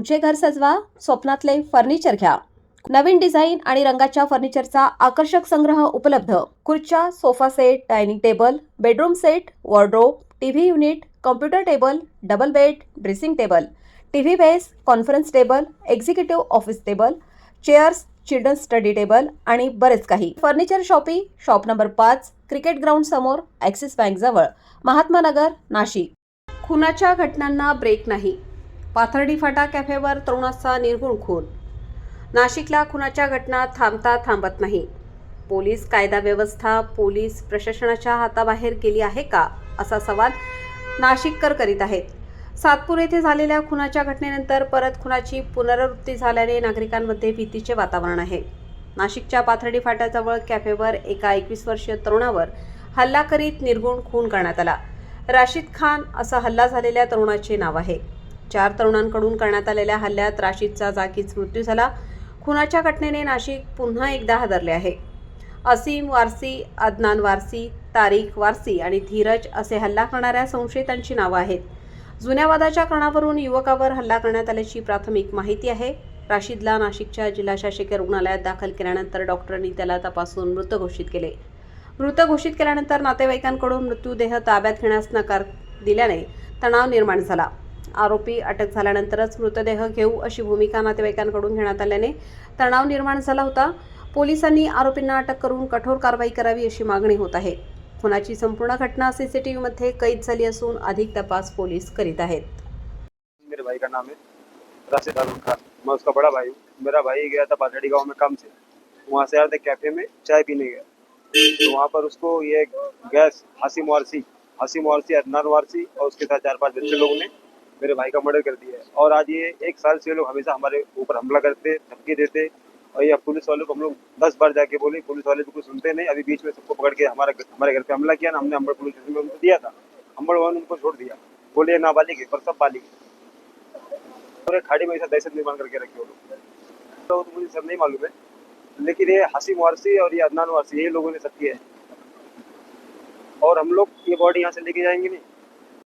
तुमचे घर सजवा स्वप्नातले फर्निचर घ्या. नवीन डिझाईन आणि रंगाच्या फर्निचरचा आकर्षक संग्रह उपलब्ध. खुर्च्या sofa set dining table bedroom set wardrobe TV unit computer table double bed dressing table TV base conference table executive office table chairs children study table आणि बरेच काही. फर्निचर शॉपी शॉप नंबर पाच क्रिकेट ग्राउंड समोर Axis bank जवळ. महात्मा नगर नाशिक. खुनाच्या घटनांना break नाही. पाथर्डी फाटा कॅफेवर तरुणाचा निर्गुण खून. नाशिकला खुनाच्या घटना थांबता थांबत नाही. पोलीस कायदा व्यवस्था पोलीस प्रशासनाच्या हाताबाहेर गेली आहे का असा सवाल नाशिककर करीत आहेत. सातपूर येथे झालेल्या खुनाच्या घटनेनंतर परत खुनाची पुनरावृत्ती झाल्याने नागरिकांमध्ये भीतीचे वातावरण आहे. नाशिकच्या पाथर्डी फाट्याजवळ कॅफेवर एका एकवीस वर्षीय तरुणावर हल्ला करीत निर्गुण खून करण्यात आला. राशीद खान असा हल्ला झालेल्या तरुणाचे नाव आहे. चार तरुणांकडून करण्यात आलेल्या हल्ल्यात राशीदचा जागीच मृत्यू झाला. खुनाच्या घटनेने नाशिक पुन्हा एकदा हादरले आहे. असीम वारसी अदनान वारसी तारीख वारसी आणि धीरज असे हल्ला करणाऱ्या संशयितांची नावं आहेत. जुन्या वादाच्या कारणावरून युवकावर हल्ला करण्यात आल्याची प्राथमिक माहिती आहे. राशीदला नाशिकच्या जिल्हा शासकीय रुग्णालयात दाखल केल्यानंतर डॉक्टरांनी त्याला तपासून मृत घोषित केले. मृत घोषित केल्यानंतर नातेवाईकांकडून मृत्यूदेह ताब्यात घेण्यास नकार दिल्याने तणाव निर्माण झाला. आरोपी अटक झाल्यानंतरच मृतदेह घेऊ अशी भूमिका नातेवाईकांकडून घेण्यात आल्याने तणाव निर्माण झाला होता. पोलिसांनी आरोपींना अटक करून कठोर कारवाई करावी अशी मागणी होत आहे. खुनाची संपूर्ण घटना सीसीटीव्हीमध्ये कैद झाली असून अधिक तपास पोलीस करीत आहेत. मेरे भाई का नाम है राशिद अरुण खान। मैं उसका बड़ा भाई हूँ। मेरा भाई गया था पाथड़ी गांव में काम से। वहाँ से आए कैफे में चाय पीने गया। तो वहाँ पर उसको ये गैस हासिम वारसी हासिम वारसी अदनान वारसी और उसके साथ चार पांच बच्चे लोगों ने मेरे भाई का मर्डर कर दिया है। और आज ये एक साल से लोग हमेशा हमारे ऊपर हमला करते धमकी देते और ये पुलिस वालों को हम लोग दस बार जाके बोले पुलिस वाले तो कुछ सुनते नहीं। अभी बीच में सबको पकड़ के हमारा हमारे घर पे हमला किया ना हमने अम्बड़ पुलिस स्टेशन में उनको दिया था। अम्बड़ वालों ने उनको छोड़ दिया। बोले नाबालिग है पर सब बालिग और खाड़ी में ऐसा दहशत निर्माण करके रखे वो लोग। तो, तो मुझे सब नहीं मालूम है। लेकिन ये हसीम वारसी और ये अदनान वारसी यही लोगों ने सब किया है। और हम लोग ये बॉडी यहाँ से लेके जाएँगे नहीं।